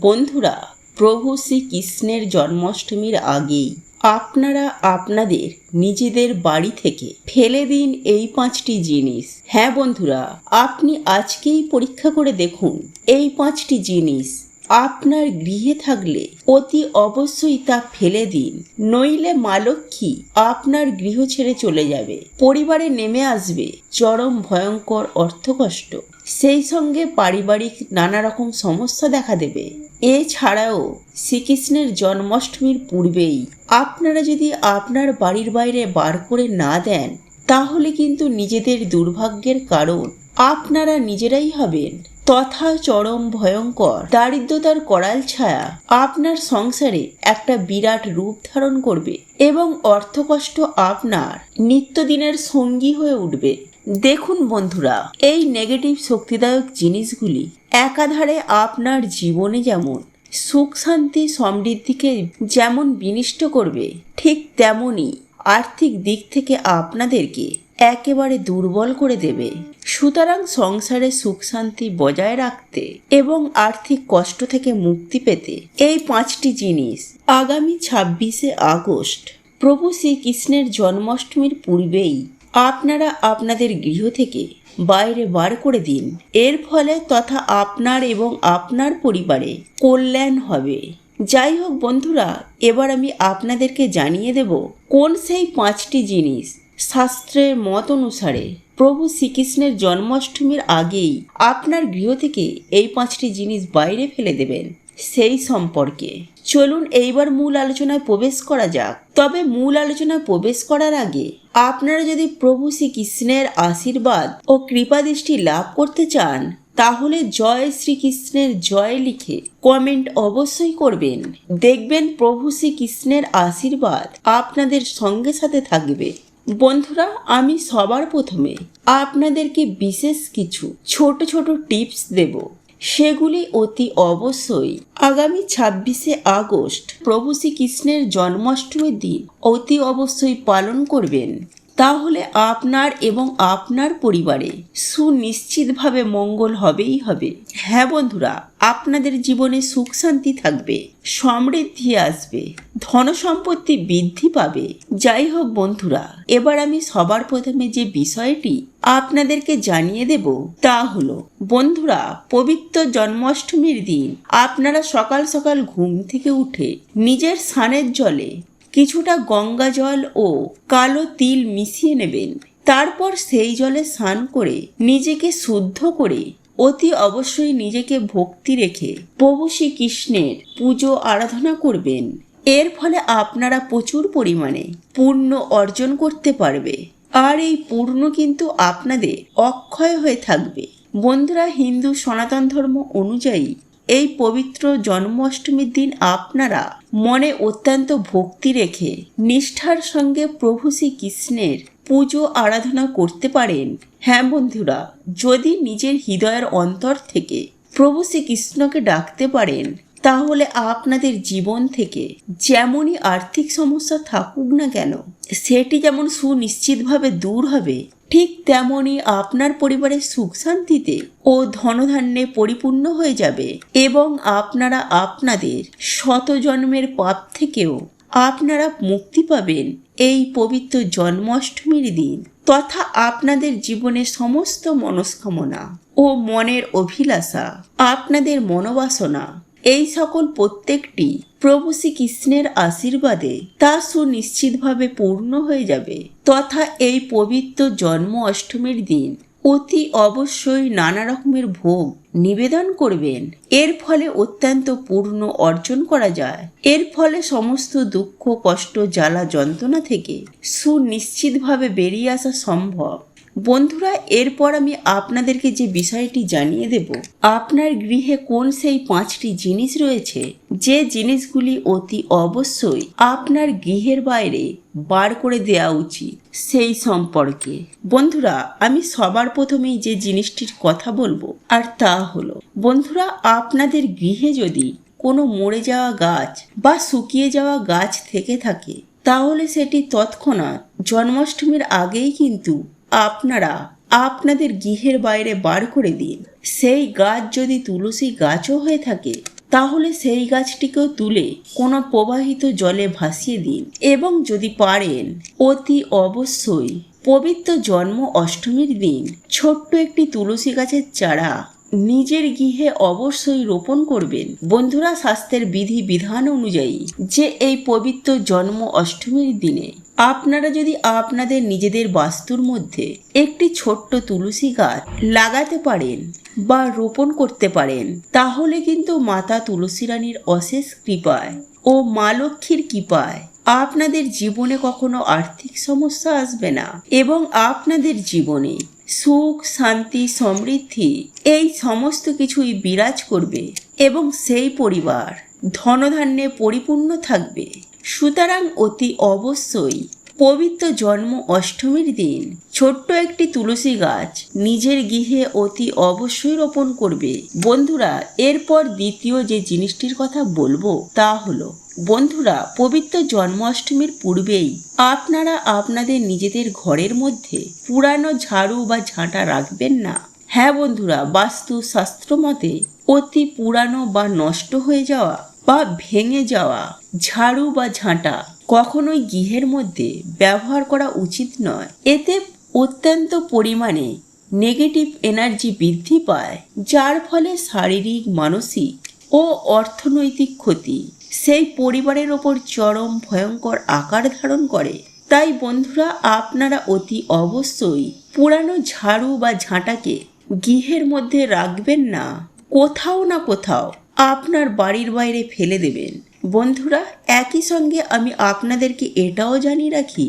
বন্ধুরা, প্রভু শ্রীকৃষ্ণের জন্মাষ্টমীর আগেই আপনারা আপনাদের নিজেদের বাড়ি থেকে ফেলে দিন এই পাঁচটি জিনিস। হ্যাঁ বন্ধুরা, আপনি আজকেই পরীক্ষা করে দেখুন এই পাঁচটি জিনিস। আপনার গৃহে থাকলে অতি অবশ্যই তা ফেলে দিন, নইলে মালক্ষী আপনার গৃহ ছেড়ে চলে যাবে। পরিবারে নেমে আসবে চরম ভয়ঙ্কর অর্থকষ্ট। সেই সঙ্গে পারিবারিক নানা রকম সমস্যা দেখা দেবে। এছাড়াও শ্রীকৃষ্ণের জন্মাষ্টমীর পূর্বেই আপনারা যদি আপনার বাড়ির বাইরে বার করে না দেন, তাহলে কিন্তু নিজেদের দুর্ভাগ্যের কারণ আপনারা নিজেরাই হবেন। তথা চরম ভয়ঙ্কর। দারিদ্রতার করাল ছায়া আপনার সংসারে একটা বিরাট রূপ ধারণ করবে এবং অর্থকষ্ট আপনার নিত্যদিনের সঙ্গী হয়ে উঠবে। দেখুন বন্ধুরা, এই নেগেটিভ শক্তিদায়ক জিনিসগুলি একাধারে আপনার জীবনে যেমন সুখ, শান্তি, সমৃদ্ধিকে যেমন বিনিষ্ট করবে, ঠিক তেমনই আর্থিক দিক থেকে আপনাদেরকে একেবারে দুর্বল করে দেবে। সুতরাং সংসারে সুখ শান্তি বজায় রাখতে এবং আর্থিক কষ্ট থেকে মুক্তি পেতে এই পাঁচটি জিনিস আগামী ছাব্বিশে আগস্ট, প্রভু শ্রীকৃষ্ণের জন্মাষ্টমীর পূর্বেই আপনারা আপনাদের গৃহ থেকে বাইরে বার করে দিন। এর ফলে তথা আপনার এবং আপনার পরিবারে কল্যাণ হবে। যাই হোক বন্ধুরা, এবার আমি আপনাদেরকে জানিয়ে দেব কোন সেই পাঁচটি জিনিস শাস্ত্রের মত অনুসারে প্রভু শ্রীকৃষ্ণের জন্মাষ্টমীর আগেই আপনার গৃহ থেকে এই পাঁচটি জিনিস বাইরে ফেলে দেবেন, সেই সম্পর্কে। চলুন এইবার মূল আলোচনায় প্রবেশ করা যাক। তবে মূল আলোচনায় প্রবেশ করার আগে আপনারা যদি প্রভু শ্রীকৃষ্ণের আশীর্বাদ ও কৃপাদৃষ্টি লাভ করতে চান, তাহলে জয় শ্রীকৃষ্ণের জয় লিখে কমেন্ট অবশ্যই করবেন। দেখবেন প্রভু শ্রীকৃষ্ণের আশীর্বাদ আপনাদের সঙ্গে সাথে থাকবে। বন্ধুরা, আমি সবার প্রথমে আপনাদেরকে বিশেষ কিছু ছোট ছোট টিপস দেব। সেগুলি অতি অবশ্যই আগামী ছাব্বিশে আগস্ট প্রভু শ্রীকৃষ্ণের জন্মাষ্টমীর দিন অতি অবশ্যই পালন করবেন। তাহলে আপনার এবং আপনার পরিবারে সুনিশ্চিতভাবে মঙ্গল হবেই হবে। হ্যাঁ বন্ধুরা, আপনাদের জীবনে সুখ শান্তি থাকবে, সমৃদ্ধি আসবে, ধন সম্পত্তি বৃদ্ধি পাবে। যাই হোক বন্ধুরা, এবার আমি সবার প্রথমে যে বিষয়টি আপনাদেরকে জানিয়ে দেব তা হলো, বন্ধুরা, পবিত্র জন্মাষ্টমীর দিন আপনারা সকাল সকাল ঘুম থেকে উঠে নিজের স্নানের জলে কিছুটা গঙ্গা জল ও কালো তিল মিশিয়ে নেবেন। তারপর সেই জলে স্নান করে নিজেকে শুদ্ধ করে অতি অবশ্যই নিজেকে ভক্তি রেখে প্রভু শ্রীকৃষ্ণের পুজো আরাধনা করবেন। এর ফলে আপনারা প্রচুর পরিমাণে পূর্ণ অর্জন করতে পারবে। আর এই পূর্ণ কিন্তু আপনাদের অক্ষয় হয়ে থাকবে। বন্ধুরা, হিন্দু সনাতন ধর্ম অনুযায়ী এই পবিত্র জন্মাষ্টমীর দিন আপনারা মনে অত্যন্ত ভক্তি রেখে নিষ্ঠার সঙ্গে প্রভু শ্রীকৃষ্ণের পুজো আরাধনা করতে পারেন। হ্যাঁ বন্ধুরা, যদি নিজের হৃদয়ের অন্তর থেকে প্রভু শ্রীকৃষ্ণকে ডাকতে পারেন, তাহলে আপনাদের জীবন থেকে যেমনই আর্থিক সমস্যা থাকুক না কেন, সেটি যেমন সুনিশ্চিতভাবে দূর হবে ঠিক তেমনই আপনার পরিবারের সুখ শান্তিতে ও ধনধান্যে পরিপূর্ণ হয়ে যাবে এবং আপনারা আপনাদের শত জন্মের পাপ থেকেও আপনারা মুক্তি পাবেন এই পবিত্র জন্মাষ্টমীর দিন তথা আপনাদের জীবনের সমস্ত মনস্কামনা ও মনের অভিলাষা, আপনাদের মনোবাসনা এই সকল প্রত্যেকটি প্রভু শ্রীকৃষ্ণের আশীর্বাদে তা সুনিশ্চিতভাবে পূর্ণ হয়ে যাবে। তথা এই পবিত্র জন্ম অষ্টমীর দিন অতি অবশ্যই নানা রকমের ভোগ নিবেদন করবেন। এর ফলে অত্যন্ত পূর্ণ অর্জন করা যায়। এর ফলে সমস্ত দুঃখ, কষ্ট, জ্বালা, যন্ত্রণা থেকে সুনিশ্চিতভাবে বেরিয়ে আসা সম্ভব। বন্ধুরা, এরপর আমি আপনাদেরকে যে বিষয়টি জানিয়ে দেব, আপনার গৃহে কোন সেই পাঁচটি জিনিস রয়েছে? যে জিনিসগুলি অতি অবশ্যই আপনার গৃহের বাইরে বার করে দেওয়া উচিত, সেই সম্পর্কে। বন্ধুরা, আমি সবার প্রথমেই যে জিনিসটির কথা বলব, আর তা হলো, বন্ধুরা, আপনাদের গৃহে যদি কোনো মরে যাওয়া গাছ বা শুকিয়ে যাওয়া গাছ থেকে থাকে, তাহলে সেটি তৎক্ষণাৎ জন্মাষ্টমীর আগেই কিন্তু আপনারা আপনাদের গৃহের বাইরে বার করে দিন। সেই গাছ যদি তুলসী গাছও হয়ে থাকে, তাহলে সেই গাছটিকেও তুলে কোনো প্রবাহিত জলে ভাসিয়ে দিন এবং যদি পারেন, অতি অবশ্যই পবিত্র জন্ম অষ্টমীর দিন ছোট্ট একটি তুলসী গাছের চারা নিজের গৃহে অবশ্যই রোপণ করবেন। বন্ধুরা, স্বাস্থ্যের বিধি বিধান অনুযায়ী যে এই পবিত্র জন্ম অষ্টমীর দিনে আপনারা যদি আপনাদের নিজেদের বাস্তুর মধ্যে একটি ছোট্ট তুলসী গাছ লাগাতে পারেন বা রোপণ করতে পারেন, তাহলে কিন্তু মাতা তুলসী রানীর অশেষ কৃপায় ও মা লক্ষ্মীর কৃপায় আপনাদের জীবনে কখনো আর্থিক সমস্যা আসবে না এবং আপনাদের জীবনে সুখ, শান্তি, সমৃদ্ধি, এই সমস্ত কিছুই বিরাজ করবে এবং সেই পরিবার ধনধান্যে পরিপূর্ণ থাকবে। সুতরাং অতি অবশ্যই পবিত্র জন্ম অষ্টমীর দিন। ছোট্ট একটি তুলসী গাছ নিজের গৃহে অতি অবশ্যই রোপণ করবে। বন্ধুরা, এরপর দ্বিতীয় যে জিনিসটির কথা বলব তা হলো, বন্ধুরা, পবিত্র জন্মাষ্টমীর পূর্বেই আপনারা আপনাদের নিজেদের ঘরের মধ্যে পুরানো ঝাড়ু বা ঝাঁটা রাখবেন না। হ্যাঁ বন্ধুরা, বাস্তু শাস্ত্র মতে অতি পুরানো বা নষ্ট হয়ে যাওয়া বা ভেঙে যাওয়া ঝাড়ু বা ঝাঁটা কখনোই গৃহের মধ্যে ব্যবহার করা উচিত নয়। এতে অত্যন্ত পরিমাণে নেগেটিভ এনার্জি বৃদ্ধি পায়, যার ফলে শারীরিক, মানসিক ও অর্থনৈতিক ক্ষতি। সেই পরিবারের ওপর চরম ভয়ঙ্কর আকার ধারণ করে। তাই বন্ধুরা, আপনারা অতি অবশ্যই পুরানো ঝাড়ু বা ঝাঁটাকে গৃহের মধ্যে রাখবেন না। কোথাও না কোথাও আপনার বাড়ির বাইরে ফেলে দেবেন। বন্ধুরা, একই সঙ্গে আমি আপনাদেরকে এটাও জানিয়ে রাখি,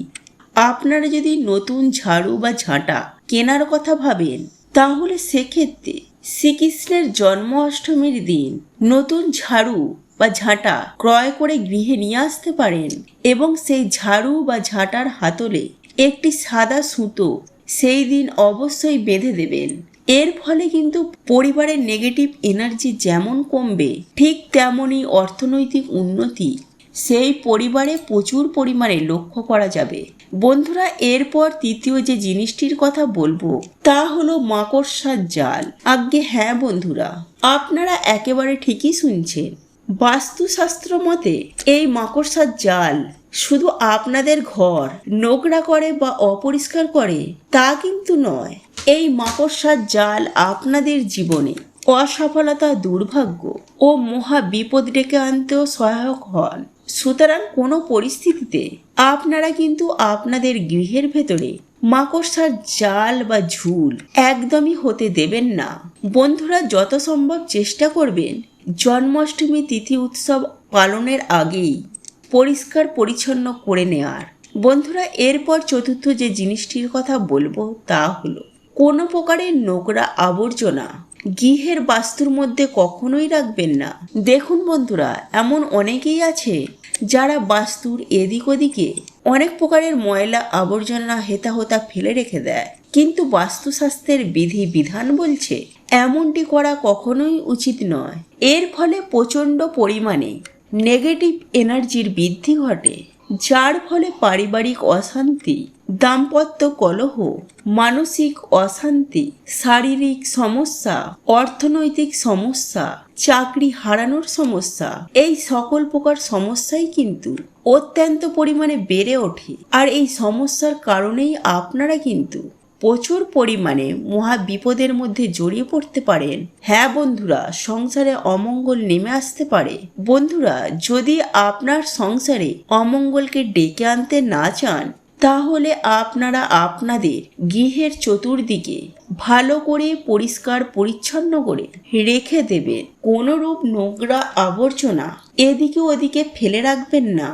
আপনারা যদি নতুন ঝাড়ু বা ঝাঁটা কেনার কথা ভাবেন, তাহলে সেক্ষেত্রে শ্রীকৃষ্ণের জন্ম অষ্টমীর দিন নতুন ঝাড়ু বা ঝাঁটা ক্রয় করে গৃহে নিয়ে আসতে পারেন এবং সেই ঝাড়ু বা ঝাঁটার হাতলে একটি সাদা সুতো সেই দিন অবশ্যই বেঁধে দেবেন। এর ফলে কিন্তু পরিবারের নেগেটিভ এনার্জি যেমন কমবে, ঠিক তেমনই অর্থনৈতিক উন্নতি সেই পরিবারে প্রচুর পরিমাণে লক্ষ্য করা যাবে। বন্ধুরা, এরপর তৃতীয় যে জিনিসটির কথা বলব, তা হলো মাকড়সার জাল। আজ্ঞে হ্যাঁ বন্ধুরা, আপনারা একেবারে ঠিকই শুনছেন। বাস্তুশাস্ত্র মতে এই মাকড়সার জাল শুধু আপনাদের ঘর নোংরা করে বা অপরিষ্কার করে তা কিন্তু নয় এই মাকড়সার জাল আপনাদের জীবনে। অসফলতা দুর্ভাগ্য ও মহা বিপদ ডেকে আনতেও সহায়ক হন। সুতরাং কোনো পরিস্থিতিতে আপনারা কিন্তু আপনাদের গৃহের ভেতরে মাকড়সার জাল বা ঝুল একদমই হতে দেবেন না। বন্ধুরা, যত সম্ভব চেষ্টা করবেন জন্মাষ্টমী তিথি উৎসব পালনের আগেই পরিষ্কার পরিচ্ছন্ন করে নেওয়ার বন্ধুরা, এরপর চতুর্থ যে জিনিসটির কথা বলব তা হলো কোনো প্রকারের নোংরা আবর্জনা গৃহের বাস্তুর মধ্যে কখনোই রাখবেন না। দেখুন বন্ধুরা, এমন অনেকেই আছে যারা বাস্তুর এদিক ওদিকে অনেক প্রকারের ময়লা আবর্জনা হেতা হোতা ফেলে রেখে দেয়। কিন্তু বাস্তুশাস্ত্রের বিধি বিধান বলছে, এমনটি করা কখনোই উচিত নয়। এর ফলে প্রচণ্ড পরিমাণে নেগেটিভ এনার্জির বৃদ্ধি ঘটে। যার ফলে পারিবারিক অশান্তি, দাম্পত্য কলহ, মানসিক অশান্তি, শারীরিক সমস্যা, অর্থনৈতিক সমস্যা, চাকরি হারানোর সমস্যা, এই সকল প্রকার সমস্যাই কিন্তু অত্যন্ত পরিমাণে বেড়ে ওঠে। আর এই সমস্যার কারণেই আপনারা কিন্তু প্রচুর পরিমাণে মহা বিপদের মধ্যে জড়িয়ে পড়তে পারেন। হ্যাঁ বন্ধুরা, সংসারে অমঙ্গল নেমে আসতে পারে। বন্ধুরা, যদি আপনার সংসারে অমঙ্গলকে ডেকে আনতে না চান, তাহলে আপনারা আপনাদের গৃহের চতুর্দিকে ভালো করে পরিষ্কার পরিচ্ছন্ন করে রেখে দেবেন। কোনোরূপ নোংরা আবর্জনা এদিকে ওদিকে ফেলে রাখবেন না।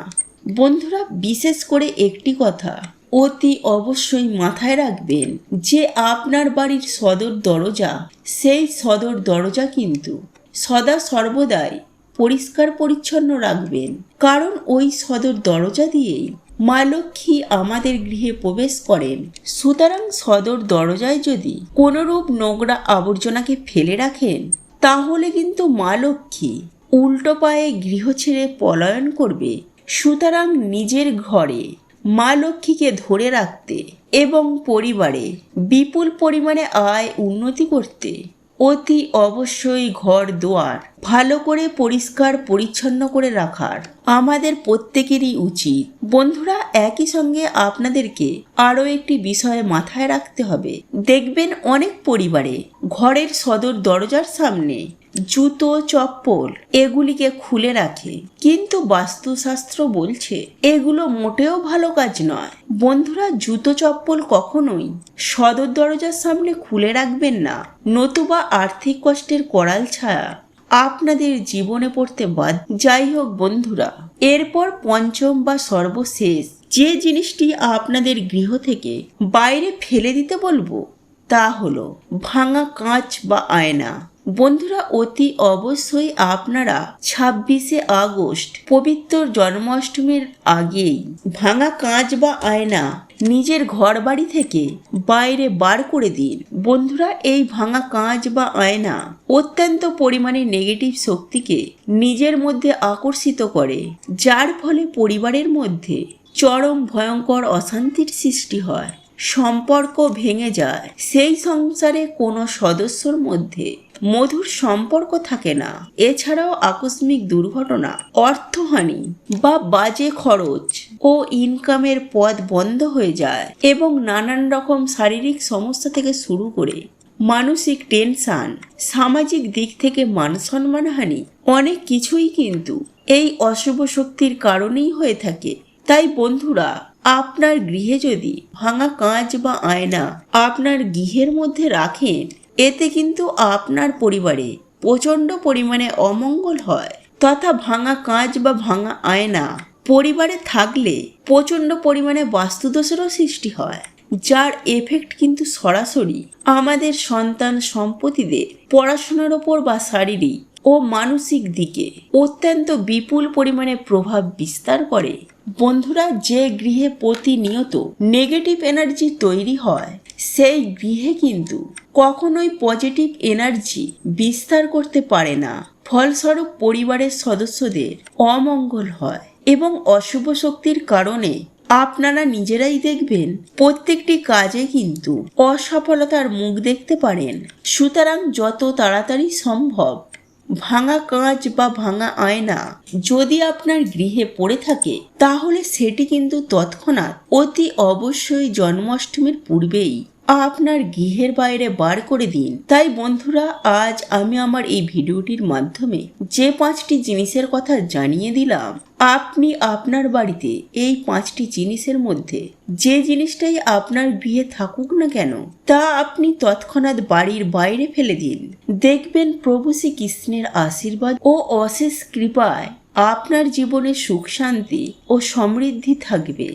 বন্ধুরা, বিশেষ করে একটি কথা অতি অবশ্যই মাথায় রাখবেন যে আপনার বাড়ির সদর দরজা, সেই সদর দরজা কিন্তু সদা সর্বদাই পরিষ্কার পরিচ্ছন্ন রাখবেন। কারণ ওই সদর দরজা দিয়েই মা লক্ষ্মী আমাদের গৃহে প্রবেশ করেন। সুতরাং সদর দরজায় যদি কোনোরূপ নোংরা আবর্জনাকে ফেলে রাখেন, তাহলে কিন্তু মা লক্ষ্মী উল্টো পায়ে গৃহ ছেড়ে পলায়ন করবে। সুতরাং নিজের ঘরে মা লক্ষ্মীকে ধরে রাখতে এবং পরিবারে বিপুল পরিমাণে আয় উন্নতি করতে অতি অবশ্যই ঘর দুয়ার ভালো করে পরিষ্কার পরিচ্ছন্ন করে রাখার আমাদের প্রত্যেকেরই উচিত। বন্ধুরা, একই সঙ্গে আপনাদেরকে আরও একটি বিষয় মাথায় রাখতে হবে। দেখবেন অনেক পরিবারে ঘরের সদর দরজার সামনে জুতো, চপ্পল এগুলিকে খুলে রাখে। কিন্তু বাস্তুশাস্ত্র বলছে, এগুলো মোটেও ভালো কাজ নয়। বন্ধুরা, জুতো, চপ্পল কখনোই সদর দরজার সামনে খুলে রাখবেন না। নতুবা আর্থিক কষ্টের করাল ছায়া আপনাদের জীবনে পড়তে বাদ যাই হোক বন্ধুরা, এরপর পঞ্চম বা সর্বশেষ যে জিনিসটি আপনাদের গৃহ থেকে বাইরে ফেলে দিতে বলব, তা হলো ভাঙা কাঁচ বা আয়না। বন্ধুরা, অতি অবশ্যই আপনারা ছাব্বিশে আগস্ট পবিত্র জন্মাষ্টমীর আগেই ভাঙা কাঁচ বা আয়না নিজের ঘর বাড়ি থেকে বাইরে বার করে দিন। বন্ধুরা, এই ভাঙা কাঁচ বা আয়না অত্যন্ত পরিমাণে নেগেটিভ শক্তিকে নিজের মধ্যে আকর্ষিত করে, যার ফলে পরিবারের মধ্যে চরম ভয়ঙ্কর অশান্তির সৃষ্টি হয়, সম্পর্ক ভেঙে যায়। সেই সংসারে কোনো সদস্যর মধ্যে মধুর সম্পর্ক থাকে না। এছাড়াও আকস্মিক দুর্ঘটনা, অর্থহানি বা বাজে খরচ ও ইনকামের পথ বন্ধ হয়ে যায় এবং নানান রকম শারীরিক সমস্যা থেকে শুরু করে মানসিক টেনশন, সামাজিক দিক থেকে মান সম্মানহানি অনেক কিছুই কিন্তু এই অশুভ শক্তির কারণেই হয়ে থাকে। তাই বন্ধুরা, আপনার গৃহে যদি ভাঙা কাঁচ বা আয়না আপনার গৃহের মধ্যে রাখেন এতে কিন্তু আপনার পরিবারে প্রচণ্ড পরিমাণে অমঙ্গল হয়। তথা ভাঙা কাঁচ বা ভাঙা আয়না পরিবারে থাকলে প্রচণ্ড পরিমাণে বাস্তুদোষেরও সৃষ্টি হয়, যার এফেক্ট কিন্তু সরাসরি আমাদের সন্তান সম্পত্তিদের পড়াশোনার ওপর বা শারীরিক ও মানসিক দিকে অত্যন্ত বিপুল পরিমাণে প্রভাব বিস্তার করে। বন্ধুরা, যে গৃহে প্রতিনিয়ত নেগেটিভ এনার্জি তৈরি হয় সেই গৃহে কিন্তু কখনোই পজিটিভ এনার্জি বিস্তার করতে পারে না। ফলস্বরূপ পরিবারের সদস্যদের অমঙ্গল হয় এবং অশুভ শক্তির কারণে আপনারা নিজেরাই দেখবেন প্রত্যেকটি কাজে কিন্তু অসফলতার মুখ দেখতে পারেন। সুতরাং যত তাড়াতাড়ি সম্ভব ভাঙা কাঁচ বা ভাঙা আয়না যদি আপনার গৃহে পড়ে থাকে, তাহলে সেটি কিন্তু তৎক্ষণাৎ অতি অবশ্যই জন্মাষ্টমীর পূর্বেই। আপনার গৃহের বাইরে বার করে দিন। তাই বন্ধুরা, আজ আমি আমার এই ভিডিওটির মাধ্যমে যে পাঁচটি জিনিসের কথা জানিয়ে দিলাম, আপনি আপনার বাড়িতে এই পাঁচটি জিনিসের মধ্যে যে জিনিসটাই আপনার গৃহে থাকুক না কেন, তা আপনি তৎক্ষণাৎ বাড়ির বাইরে ফেলে দিন। দেখবেন প্রভু শ্রীকৃষ্ণের আশীর্বাদ ও অশেষ কৃপায় আপনার জীবনে সুখ শান্তি ও সমৃদ্ধি থাকবে।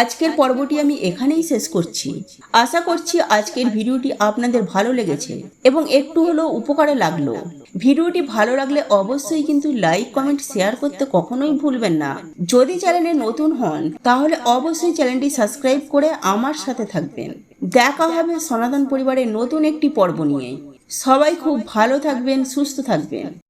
আজকের পর্বটি আমি এখানেই শেষ করছি। আশা করছি আজকের ভিডিওটি আপনাদের ভালো লেগেছে এবং একটু হলেও উপকারে লাগল। ভিডিওটি ভালো লাগলে অবশ্যই কিন্তু লাইক, কমেন্ট, শেয়ার করতে কখনোই ভুলবেন না। যদি চ্যানেলে নতুন হন, তাহলে অবশ্যই চ্যানেলটি সাবস্ক্রাইব করে আমার সাথে থাকবেন। দেখা হবে সনাতন পরিবারের নতুন একটি পর্ব নিয়ে। সবাই খুব ভালো থাকবেন, সুস্থ থাকবেন।